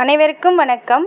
அனைவருக்கும் வணக்கம்.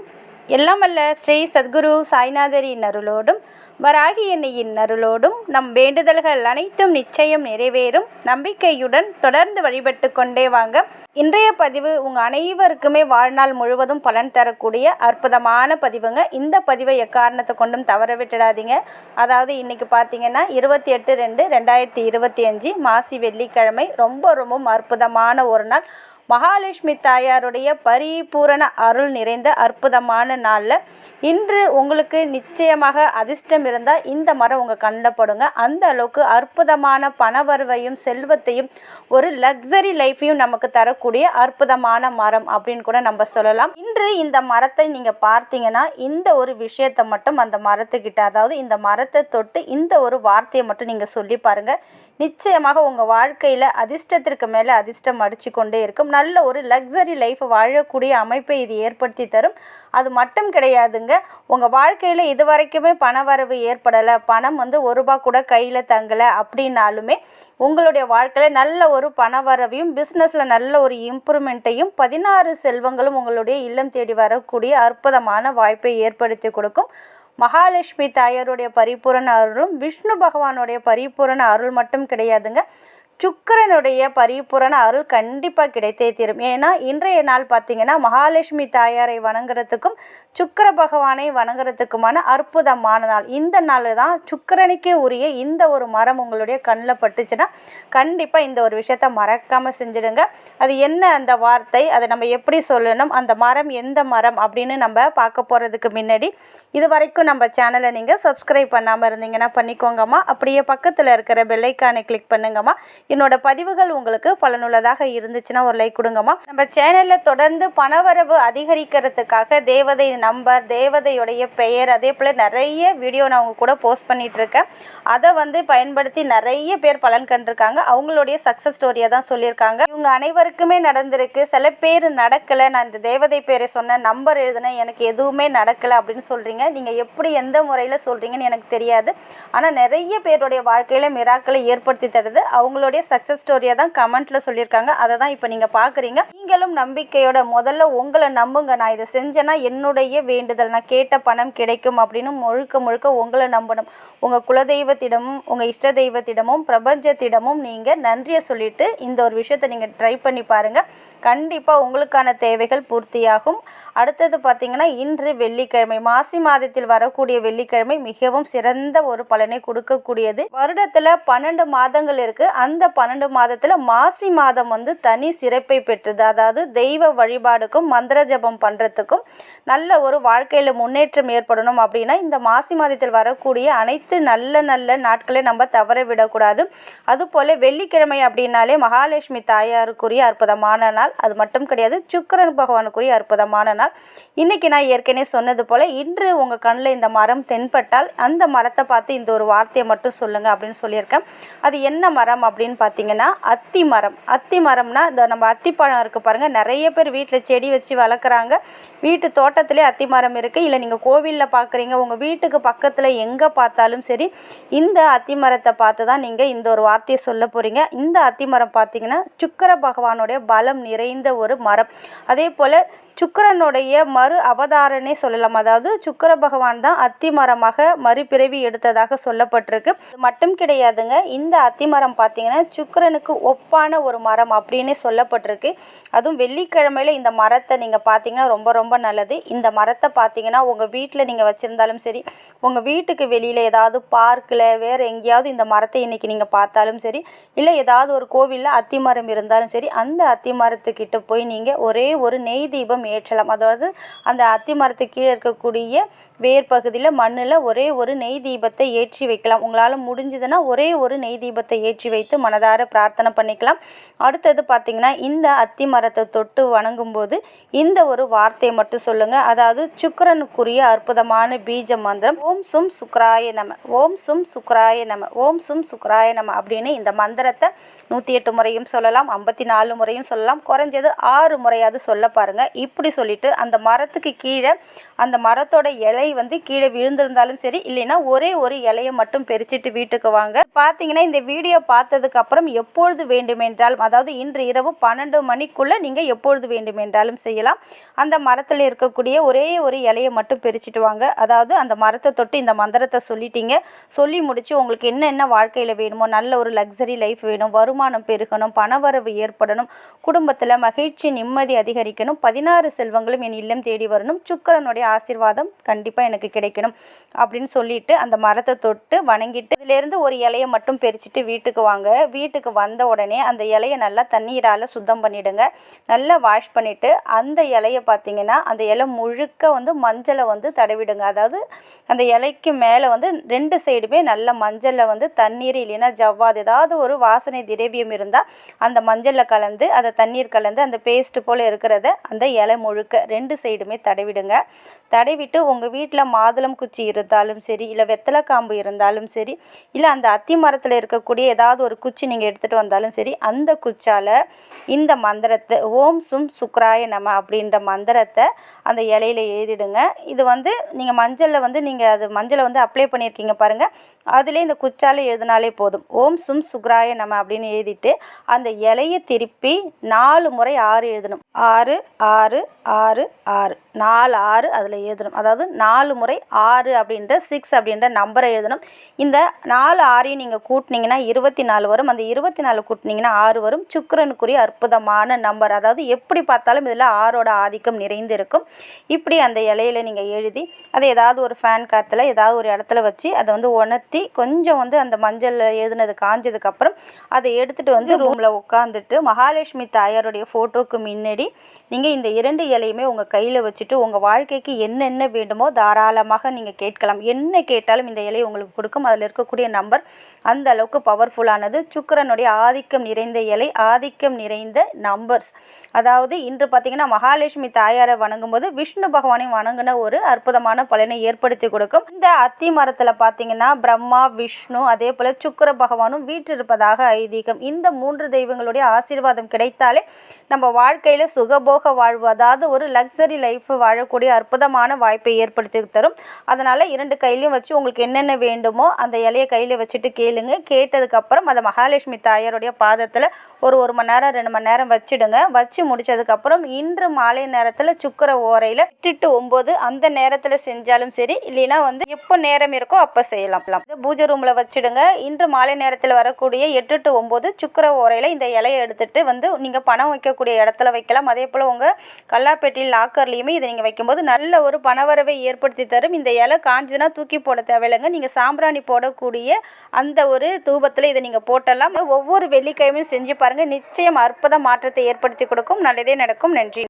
எல்லாம் வல்ல ஸ்ரீ சத்குரு சாய்நாதரின் அருளோடும் வராகி எண்ணெயின் அருளோடும் நம் வேண்டுதல்கள் அனைத்தும் நிச்சயம் நிறைவேறும். நம்பிக்கையுடன் தொடர்ந்து வழிபட்டு கொண்டே வாங்க. இன்றைய பதிவு உங்கள் அனைவருக்குமே வாழ்நாள் முழுவதும் பலன் தரக்கூடிய அற்புதமான பதிவுங்க. இந்த பதிவை எக்காரணத்தை கொண்டும் தவற விட்டுடாதீங்க. அதாவது இன்றைக்கி பார்த்தீங்கன்னா இருபத்தி எட்டு ரெண்டு ரெண்டாயிரத்தி இருபத்தி அஞ்சு மாசி வெள்ளிக்கிழமை. ரொம்ப ரொம்ப அற்புதமான ஒரு நாள். மகாலட்சுமி தாயாருடைய பரிபூரண அருள் நிறைந்த அற்புதமான நாளில் இன்று உங்களுக்கு நிச்சயமாக அதிர்ஷ்டம் இருந்தால் இந்த மரம் உங்கள் கண்ணில் படுங்க. அந்த அளவுக்கு அற்புதமான பணவரவையும் செல்வத்தையும் ஒரு லக்ஸரி லைஃப்பையும் நமக்கு தரக்கூடிய அற்புதமான மரம் அப்படின்னு கூட நம்ம சொல்லலாம். இன்று இந்த மரத்தை நீங்கள் பார்த்தீங்கன்னா இந்த ஒரு விஷயத்தை மட்டும் அந்த மரத்துக்கிட்ட அதாவது இந்த மரத்தை தொட்டு இந்த ஒரு வார்த்தையை மட்டும் நீங்கள் சொல்லி பாருங்கள் நிச்சயமாக உங்கள் வாழ்க்கையில் அதிர்ஷ்டத்திற்கு மேலே அதிர்ஷ்டம் அடிச்சு கொண்டே இருக்கும் நல்ல ஒரு லக்ஸரி லைஃப் வாழக்கூடிய அமைப்பை இது ஏற்படுத்தி தரும். அது மட்டும் கிடையாதுங்க. உங்கள் வாழ்க்கையில் இது வரைக்குமே பண வரவு ஏற்படலை. பணம் வந்து ஒரு ரூபா கூட கையில் தங்கலை அப்படின்னாலுமே உங்களுடைய வாழ்க்கையில் நல்ல ஒரு பண வரவையும் பிஸ்னஸில் நல்ல ஒரு இம்ப்ரூவ்மெண்ட்டையும் பதினாறு செல்வங்களும் உங்களுடைய இல்லம் தேடி வரக்கூடிய அற்புதமான வாய்ப்பை ஏற்படுத்தி கொடுக்கும். மகாலட்சுமி தாயாருடைய பரிபூரண அருளும் விஷ்ணு பகவானுடைய பரிபூரண அருள் மட்டும் கிடையாதுங்க. சுக்கிரனுடைய பரிபூரண அருள் கண்டிப்பாக கிடைத்தே தீரும். ஏன்னா இன்றைய நாள் பார்த்தீங்கன்னா மகாலட்சுமி தாயாரை வணங்குறதுக்கும் சுக்கர பகவானை வணங்குறதுக்குமான அற்புதமான நாள். இந்த நாள் தான் சுக்கரனுக்கே உரிய இந்த ஒரு மரம் உங்களுடைய கண்ணில் பட்டுச்சுன்னா கண்டிப்பாக இந்த ஒரு விஷயத்த மறக்காமல் செஞ்சிடுங்க. அது என்ன அந்த வார்த்தை? அதை நம்ம எப்படி சொல்லணும்? அந்த மரம் எந்த மரம்? அப்படின்னு நம்ம பார்க்க போகிறதுக்கு முன்னாடி இது வரைக்கும் நம்ம சேனலை நீங்கள் சப்ஸ்கிரைப் பண்ணாமல் இருந்தீங்கன்னா பண்ணிக்கோங்கம்மா. அப்படியே பக்கத்தில் இருக்கிற பெல்லைக்கானை கிளிக் பண்ணுங்கம்மா. என்னோட பதிவுகள் உங்களுக்கு பலனுள்ளதாக இருந்துச்சுன்னா ஒரு லைக் கொடுங்கம்மா. நம்ம சேனலில் தொடர்ந்து பணவரவு அதிகரிக்கிறதுக்காக தேவதை நம்பர் தேவதையுடைய பெயர் அதே போல் நிறைய வீடியோ நான் அவங்க கூட போஸ்ட் பண்ணிட்டு இருக்கேன் அதை வந்து பயன்படுத்தி நிறைய பேர் பலன் கண்டிருக்காங்க. அவங்களுடைய சக்ஸஸ் ஸ்டோரியை தான் சொல்லியிருக்காங்க. இவங்க அனைவருக்குமே நடந்திருக்கு. சில பேர் நடக்கலை. நான் இந்த தேவதை பேரை சொன்னேன் நம்பர் எழுதினேன். எனக்கு எதுவுமே நடக்கலை அப்படின்னு சொல்கிறீங்க நீங்கள் எப்படி எந்த முறையில் சொல்கிறீங்கன்னு எனக்கு தெரியாது. ஆனால் நிறைய பேருடைய வாழ்க்கையில் மிராக்களை ஏற்படுத்தி தருது. அவங்களுடைய சக்ஸஸ் ஸ்டோரியா தான் கமெண்ட்டில் சொல்லியிருக்காங்க. அதை தான் இப்போ நீங்கள் பார்க்குறீங்க. நீங்களும் நம்பிக்கையோட முதல்ல உங்களை நம்புங்க. நான் இதை செஞ்சேன்னா என்னுடைய வேண்டுதல் நான் கேட்ட பணம் கிடைக்கும் அப்படின்னு முழுக்க முழுக்க உங்களை நம்பணும். உங்கள் குலதெய்வத்திடமும் உங்கள் இஷ்ட தெய்வத்திடமும் பிரபஞ்சத்திடமும் நீங்கள் நன்றியை சொல்லிட்டு இந்த ஒரு விஷயத்தை நீங்கள் ட்ரை பண்ணி பாருங்கள் கண்டிப்பாக உங்களுக்கான தேவைகள் பூர்த்தியாகும். அடுத்தது பார்த்தீங்கன்னா இன்று வெள்ளிக்கிழமை மாசி மாதத்தில் வரக்கூடிய வெள்ளிக்கிழமை மிகவும் சிறந்த ஒரு பலனை கொடுக்கக்கூடியது. வருடத்தில் பன்னெண்டு மாதங்கள் இருக்குது அந்த பன்னெண்டு மாதத்தில் மாசி மாதம் வந்து தனி சிறப்பை பெற்றது. அதாவது தெய்வ வழிபாடுக்கும் மந்திர ஜபம் பண்ணுறதுக்கும் நல்ல ஒரு வாழ்க்கையில் முன்னேற்றம் ஏற்படணும் அப்படின்னா இந்த மாசி மாதத்தில் வரக்கூடிய அனைத்து நல்ல நல்ல நாட்களை நம்ம தவற விடக்கூடாது. அதுபோல் வெள்ளிக்கிழமை அப்படின்னாலே மகாலட்சுமி தாயாருக்குரிய அற்புதமான நாள். அது மட்டும் கிடையாது சுக்கரன் பகவானுக்குரிய அற்புதமான நாள். இன்றைக்கி நான் ஏற்கனவே சொன்னது போல் இன்று உங்கள் கண்ணில் இந்த மரம் தென்பட்டால் அந்த மரத்தை பார்த்து இந்த ஒரு வார்த்தையை மட்டும் சொல்லுங்கள் அப்படின்னு சொல்லியிருக்கேன். அது என்ன மரம் அப்படின்னு பார்த்தீங்கன்னா அத்தி மரம். அத்தி மரம்னா இந்த நம்ம அத்திப்பழம் இருக்குது பாருங்கள் நிறைய பேர் வீட்டில் செடி வச்சு வளர்க்குறாங்க. வீட்டு தோட்டத்திலே அத்தி மரம் இருக்குது இல்லை நீங்கள் கோவிலில் பார்க்குறீங்க உங்கள் வீட்டுக்கு பக்கத்தில் எங்கே பார்த்தாலும் சரி இந்த அத்தி மரத்தை பார்த்து தான் நீங்கள் இந்த ஒரு வார்த்தையை சொல்ல போகிறீங்க இந்த அத்தி மரம் பார்த்தீங்கன்னா சுக்கர பகவானுடைய பலம் நிறைந்த ஒரு மரம். அதே போல் சுக்கிரனுடைய மறு அவதாரனே சொல்லலாம். அதாவது சுக்கிர பகவான் தான் அத்தி மரமாக மறுபிறவி எடுத்ததாக சொல்லப்பட்டிருக்கு. இது மட்டும் கிடையாதுங்க. இந்த அத்தி மரம் பார்த்தீங்கன்னா சுக்கிரனுக்கு ஒப்பான ஒரு மரம் அப்படின்னே சொல்லப்பட்டிருக்கு. அதுவும் வெள்ளிக்கிழமையில இந்த மரத்தை நீங்கள் பார்த்தீங்கன்னா ரொம்ப ரொம்ப நல்லது. இந்த மரத்தை பார்த்தீங்கன்னா உங்கள் வீட்டில் நீங்கள் வச்சுருந்தாலும் சரி உங்கள் வீட்டுக்கு வெளியில் ஏதாவது பார்க்கில் வேறு எங்கேயாவது இந்த மரத்தை இன்றைக்கி நீங்கள் பார்த்தாலும் சரி இல்லை ஏதாவது ஒரு கோவிலில் அத்தி மரம் இருந்தாலும் சரி அந்த அத்தி மரத்துக்கிட்ட போய் நீங்கள் ஒரே ஒரு நெய் தீபம் ஏற்றலாம் அதாவது அந்த அத்தி மரத்துக்கு கீழே இருக்கக்கூடிய வேர் பகுதியில் மண்ணில் ஒரே ஒரு நெய் தீபத்தை ஏற்றி வைக்கலாம். உங்களால் முடிஞ்சதுன்னா ஒரே ஒரு நெய் தீபத்தை ஏற்றி வைத்து மனதார பிரார்த்தனை பண்ணிக்கலாம். அடுத்தது பார்த்திங்கன்னா இந்த அத்தி மரத்தை தொட்டு வணங்கும்போது இந்த ஒரு வார்த்தையை மட்டும் சொல்லுங்கள் அதாவது சுக்கரனுக்குரிய அற்புதமான பீஜ மந்திரம். ஓம் சும் சுக்ராய நம ஓம் சும் சுக்ராய நம ஓம் சும் சுக்ராய நம அப்படின்னு இந்த மந்திரத்தை நூற்றி எட்டு முறையும் சொல்லலாம் ஐம்பத்தி நாலு முறையும் சொல்லலாம். குறைஞ்சது ஆறு முறையாவது சொல்ல பாருங்கள் இப்படி சொல்லிவிட்டு அந்த மரத்துக்கு கீழே அந்த மரத்தோட இலை வந்து கீழே விழுந்திருந்தாலும் சரி இல்லைன்னா ஒரே ஒரு இலையை மட்டும் பிரிச்சுட்டு வீட்டுக்கு வாங்க. பார்த்தீங்கன்னா இந்த வீடியோ பார்த்ததுக்கப்புறம் எப்பொழுது வேண்டுமென்றாலும் அதாவது இன்று இரவு பன்னெண்டு மணிக்குள்ளே நீங்கள் எப்பொழுது வேண்டுமென்றாலும் செய்யலாம். அந்த மரத்தில் இருக்கக்கூடிய ஒரே ஒரு இலையை மட்டும் பிரிச்சுட்டு வாங்க. அதாவது அந்த மரத்தை தொட்டு இந்த மந்திரத்தை சொல்லிட்டீங்க. சொல்லி முடித்து உங்களுக்கு என்னென்ன வாழ்க்கையில் வேணுமோ நல்ல ஒரு லக்ஸரி லைஃப் வேணும் வருமானம் பெருகணும் பணவரவு ஏற்படணும் குடும்பத்தில் மகிழ்ச்சி நிம்மதி அதிகரிக்கணும் பதினாறு செல்வங்களும் என் இல்லம் தேடி வரணும். சுக்கரனுடைய ஆசீர்வாதம் கண்டிப்பாக எனக்கு கிடைக்கணும் அப்படின்னு சொல்லிட்டு அந்த மரத்தை தொட்டு வணங்கிட்டு இதுலேருந்து ஒரு இலையை மட்டும் பிரிச்சுட்டு வீட்டுக்கு வாங்க. வீட்டுக்கு வந்த உடனே அந்த இலையை நல்லா தண்ணீரால் சுத்தம் பண்ணிவிடுங்க நல்லா வாஷ் பண்ணிவிட்டு அந்த இலையை பார்த்தீங்கன்னா அந்த இலை முழுக்க வந்து மஞ்சளை வந்து தடவிடுங்க. அதாவது அந்த இலைக்கு மேலே வந்து ரெண்டு சைடுமே நல்ல மஞ்சளில் வந்து தண்ணீர் இல்லைன்னா ஜவ்வாது ஏதாவது ஒரு வாசனை திரவியம் இருந்தால் அந்த மஞ்சளில் கலந்து அதை தண்ணீர் கலந்து அந்த பேஸ்ட்டு போல் இருக்கிறத அந்த இலை முழுக்க ரெண்டு சைடுமே தடவிடுங்க. தடவிட்டு உங்கள் வீட்டில் மாதுளம் குச்சி இருந்தாலும் சரி இல்லை வெத்தலை காம்பு இருந்தாலும் சரி இல்லை அந்த அத்தி மரத்தில் இருக்கக்கூடிய ஏதாவது ஒரு குச்சி நீங்கள் எடுத்துகிட்டு வந்தாலும் சரி அந்த குச்சால் இந்த மந்திரத்தை ஓம் சும் சுக்ராய நம அப்படின்ற மந்திரத்தை அந்த இலையில எழுதிடுங்க. இது வந்து நீங்கள் மஞ்சளில் வந்து நீங்கள் அது மஞ்சளை வந்து அப்ளை பண்ணியிருக்கீங்க பாருங்கள் அதிலே இந்த குச்சால் எழுதினாலே போதும். ஓம் சும் சுக்ராய நம அப்படின்னு எழுதிட்டு அந்த இலையை திருப்பி நாலு முறை ஆறு எழுதணும். ஆறு ஆறு ஆறு ஆறு. நாலு ஆறு அதில் எழுதணும். அதாவது நாலு முறை ஆறு அப்படின்ற சிக்ஸ் அப்படின்ற நம்பரை எழுதணும். இந்த நாலு ஆறையும் நீங்கள் கூட்டினீங்கன்னா இருபத்தி நாலு வரும். அந்த இருபத்தி நாலு கூட்டினீங்கன்னா ஆறு வரும். சுக்கிரனுக்குரிய அற்புதமான நம்பர் அதாவது எப்படி பார்த்தாலும் இதில் ஆறோட ஆதிக்கம் நிறைந்து இருக்கும் இப்படி அந்த இலையில நீங்கள் எழுதி அதை ஏதாவது ஒரு ஃபேன் காற்றுல ஏதாவது ஒரு இடத்துல வச்சு அதை வந்து உணர்த்தி கொஞ்சம் வந்து அந்த மஞ்சள் எழுதுனது காஞ்சதுக்கப்புறம் அதை எடுத்துகிட்டு வந்து ரூமில் உட்காந்துட்டு மகாலட்சுமி தாயாருடைய ஃபோட்டோவுக்கு முன்னாடி நீங்கள் இந்த இரண்டு இலையுமே உங்கள் கையில் வச்சுட்டு உங்கள் வாழ்க்கைக்கு என்னென்ன வேண்டுமோ தாராளமாக நீங்கள் கேட்கலாம். என்ன கேட்டாலும் இந்த இலை உங்களுக்கு கொடுக்கும். அதில் இருக்கக்கூடிய நம்பர் அந்த அளவுக்கு பவர்ஃபுல்லானது சுக்கிரனுடைய ஆதிக்கம் நிறைந்த இலை ஆதிக்கம் நிறைந்த நம்பர்ஸ் அதாவது இன்று பார்த்தீங்கன்னா மகாலட்சுமி தாயாரை வணங்கும்போது விஷ்ணு பகவானை வணங்கின ஒரு அற்புதமான பலனை ஏற்படுத்தி கொடுக்கும். இந்த அத்தி மரத்தில் பார்த்தீங்கன்னா பிரம்மா விஷ்ணு அதே போல் சுக்கர பகவானும் வீற்றிருப்பதாக ஐதீகம். இந்த மூன்று தெய்வங்களுடைய ஆசீர்வாதம் கிடைத்தாலே நம்ம வாழ்க்கையில் சுகபோக வாழ்வு அதாவது ஒரு லக்ஸரி லைஃப் வாழக்கூடிய அற்புதமான வாய்ப்பை ஏற்படுத்தி தரும். அதனால் இரண்டு கையிலையும் வச்சு உங்களுக்கு என்னென்ன வேண்டுமோ அந்த இலையை கையில் வச்சுட்டு கேளுங்க. கேட்டதுக்கப்புறம் அதை மகாலட்சுமி தாயாருடைய பாதத்தில் ஒரு ஒரு மணி நேரம் ரெண்டு மணி நேரம் வச்சிடுங்க. வச்சு முடிச்சதுக்கப்புறம் இன்று மாலை நேரத்தில் சுக்கர ஓரையில் எட்டு டு ஒம்பது அந்த நேரத்தில் செஞ்சாலும் சரி இல்லைன்னா வந்து எப்போ நேரம் இருக்கோ அப்போ செய்யலாம். பூஜை ரூமில் வச்சுடுங்க. இன்று மாலை நேரத்தில் வரக்கூடிய எட்டு டு ஒம்பது சுக்கர ஓரையில் இந்த இலையை எடுத்துட்டு வந்து நீங்கள் பணம் வைக்கக்கூடிய இடத்துல வைக்கலாம். அதே போல் உங்கள் கல்லாப்பேட்டியில் லாக்கர்லேயுமே இதை நீங்கள் வைக்கும்போது நல்ல ஒரு பணவரவை ஏற்படுத்தி தரும். இந்த இலை காஞ்சுனா தூக்கி போட தேவையில்லைங்க. நீங்கள் சாம்பிராணி போடக்கூடிய அந்த ஒரு தூபத்தில் இதை நீங்கள் போட்டலாம். ஒவ்வொரு வெள்ளிக்கிழமையும் செஞ்சு பாருங்கள் நிச்சயம் அற்புத மாற்றத்தை ஏற்படுத்தி கொடுக்கும். நல்லதே நடக்கும். நன்றி.